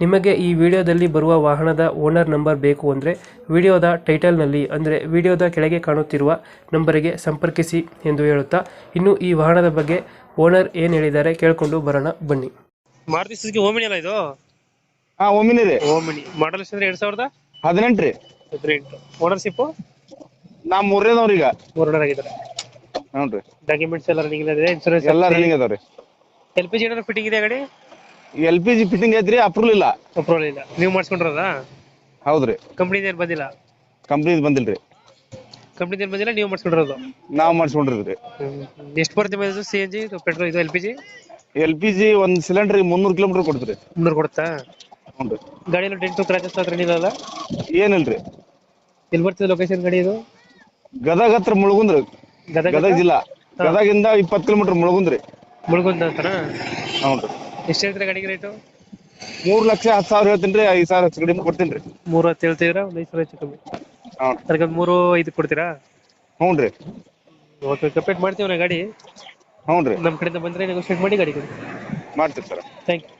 ನಿಮಗೆ ಈ ವಿಡಿಯೋದಲ್ಲಿ ಬರುವ ವಾಹನದ ಓನರ್ ನಂಬರ್ ಬೇಕು ಅಂದರೆ ವಿಡಿಯೋದ ಟೈಟಲ್ನಲ್ಲಿ ಅಂದರೆ ವಿಡಿಯೋದ ಕೆಳಗೆ ಕಾಣುತ್ತಿರುವ ನಂಬರಿಗೆ ಸಂಪರ್ಕಿಸಿ ಎಂದು ಹೇಳುತ್ತಾ ಇನ್ನು ಈ ವಾಹನದ ಬಗ್ಗೆ ಓನರ್ ಏನು ಹೇಳಿದ್ದಾರೆ ಕೇಳಿಕೊಂಡು ಬರೋಣ ಬನ್ನಿ. ಮಾರುತಿ ಸುಜುಕಿ ಓಮಿನಿ ಅಲ್ಲ ಇದು? ಹಾ ಒಮ್ಮಿನಿ ರೀ ಓಮಿನಿ ಮಾಡಲ್ ಅಂದ್ರೆ ಎರಡ್ ಸಾವಿರದ? ಹದಿನೆಂಟು ರೀ ಹದಿನೆಂಟು. ಓನರ್ಶಿಪ್ ನಾ ಮೂರನೇದವ್ರಿ ಈಗ. ಓನರ್ ಆಗಿದ್ದಾರೆ. ಹ್ಞೂ ರೀ ಡಾಕ್ಯುಮೆಂಟ್ಸ್ ಎಲ್ಲ ರನ್ನಿಂಗ್ ಇದೆ ಇನ್ಸೂರೆನ್ಸ್ ಎಲ್ಲ ರನ್ನಿಂಗ್ ಅದಾವ್ರಿ ಎಲ್ ಪಿ ಜಿ ಏನಾದ್ರು ಫಿಟ್ಟಿಂಗ್ ಇದೆ ಗಾಡಿ? ಎಲ್ ಪಿ ಜಿ ಫಿಟ್ಟಿಂಗ್ ಐತ್ರಿ ಅಪ್ರೂವಲ್ ಇಲ್ಲ. ಅಪ್ರೂವಲ್ ಇಲ್ಲ. ನೀವು ಮಾಡಿಸ್ಕೊಂಡ್ರದ? ಹೌದ್ರಿ. ಕಂಪ್ನಿದ ಏನ್ ಬಂದಿಲ್ಲ? ಕಂಪ್ನಿದ್ ಬಂದಿಲ್ರಿ. ಕಂಪ್ನಿದ ಏನ್ ಬಂದಿಲ್ಲ ನೀವು ಮಾಡಿಸ್ಕೊಂಡಿರೋದು? ನಾವ್ ಮಾಡಿಸ್ಕೊಂಡಿದ್ರಿ ಎಷ್ಟು ಬರುತ್ತೆ mileage C N G petrol ಇದು L P G L P G ಒಂದ್ ಸಿಲಿಂಡರ್ ಮುನ್ನೂರು ಕಿಲೋಮೀಟರ್ ಕೊಡ್ತೀರಿ. ಮುನ್ನೂರು ಕೊಡುತ್ತಾ ಹ್ಞೂ ಗಾಡಿ ಗಾಡಿಯಲ್ಲಿ ಡೆಂಟು ಕ್ರಾಚಸ್ ಹತ್ರ ಏನಿಲ್ಲ ಏನಿಲ್ರಿ. ಎಲ್ಲಿ ಬರ್ತದೆ ಲೊಕೇಶನ್ ಗಾಡಿ ಇದು? ಗದಗ ಹತ್ರ ಮುಳುಗುಂದ್ರಿ. ಗದಗ ಗದಗ ಜಿಲ್ಲಾ. ಗದಗಿಂದ ಇಪ್ಪತ್ತು ಕಿಲೋಮೀಟರ್ ಮುಳುಗುಂದ್ರಿ. ಮುಳುಗುಂದ ಹತ್ರ ಹ್ಞೂ ಎಷ್ಟು ಹೇಳ್ತೀರಾ ಗಾಡಿಗೆ ರೇಟು ಮೂರ್ ಲಕ್ಷ ಹತ್ತು ಸಾವಿರ ಹೇಳ್ತೀನಿ ರೀ ಐದು ಸಾವಿರ ಹೆಚ್ಚು ಕಡಿಮೆ ಕೊಡ್ತೀನಿ ರೀ. ಮೂರು ಹತ್ತು ಹೇಳ್ತಿದ್ದೀರಾ ಒಂದು ಐದು ಸಾವಿರ ಹೆಚ್ಚು ಕಮ್ಮಿ. ಅದಕ್ಕೆ ಒಂದು ಮೂರು ಐದು ಕೊಡ್ತೀರಾ? ಹ್ಞೂ ರೀ. ಓಕೆ ಕಂಪ್ಲೀಟ್ ಮಾಡ್ತೀವಿ ನಾ ಗಾಡಿ. ಹ್ಞೂ ರೀ. ನಮ್ಮ ಕಡೆಯಿಂದ ಬಂದರೆ ನೆಗೋಷಿಯೇಟ್ ಮಾಡಿ ಗಾಡಿ ಕೊಡಿ. ಮಾಡ್ತೀರಿ ಸರ್. Thank you